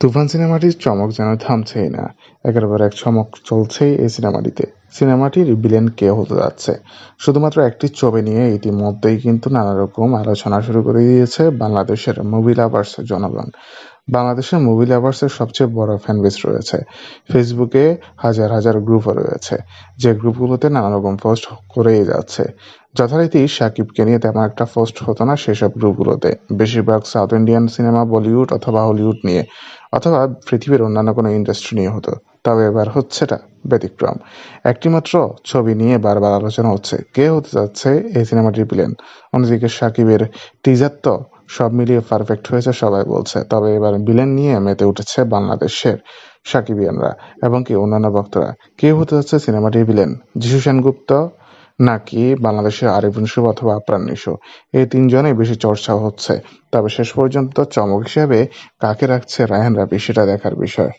তুফান সিনেমাটির চমক যেন থামছেই না। একের পর এক চমক চলছেই এই সিনেমাটিতে। সিনেমাটির ভিলেন কে হতে যাচ্ছে? শুধুমাত্র একটি ছবি নিয়ে ইতিমধ্যেই কিন্তু নানা রকম আলোচনা শুরু করে দিয়েছে বাংলাদেশের মুভি লাভার্স জনগণ। বাংলাদেশের মুভি লাভার্সের সবচেয়ে বড় ফ্যান বেস রয়েছে। ফেসবুকে হাজার হাজার গ্রুপও রয়েছে। যে গ্রুপগুলোতে নানা রকম পোস্ট করেই যাচ্ছে। যথারীতি সাকিবকে নিয়ে তেমন একটা পোস্ট হতো না সেসব গ্রুপগুলোতে বেশিরভাগ সাউথ ইন্ডিয়ান সিনেমা বলিউড অথবা হলিউড নিয়ে, অথবা পৃথিবীর অন্যান্য কোনো ইন্ডাস্ট্রি নিয়ে হতো। তবে এবার হচ্ছেটা ব্যতিক্রম। একটিমাত্র ছবি নিয়ে বারবার আলোচনা হচ্ছে। কে হতে যাচ্ছে এই সিনেমাটির ভিলেন অন্যদিকে সাকিবের টিজার তো সব মিলিয়ে পারফেক্ট হয়েছে সবাই বলছে। তবে এবার ভিলেন নিয়ে মেতে উঠেছে বাংলাদেশের সাকিবিয়ানরা এবং কি অন্যান্য ভক্তরা। কে হতে যাচ্ছে সিনেমাটির ভিলেন যিশু সেনগুপ্ত নাকি বাংলাদেশের আরিফুন শুভ অথবা আপ্রাণ নিশো এই তিনজনেই বেশি চর্চা হচ্ছে। তবে শেষ পর্যন্ত চমক হিসেবে কাকে রাখছে রায়হান রাফি সেটা দেখার বিষয়।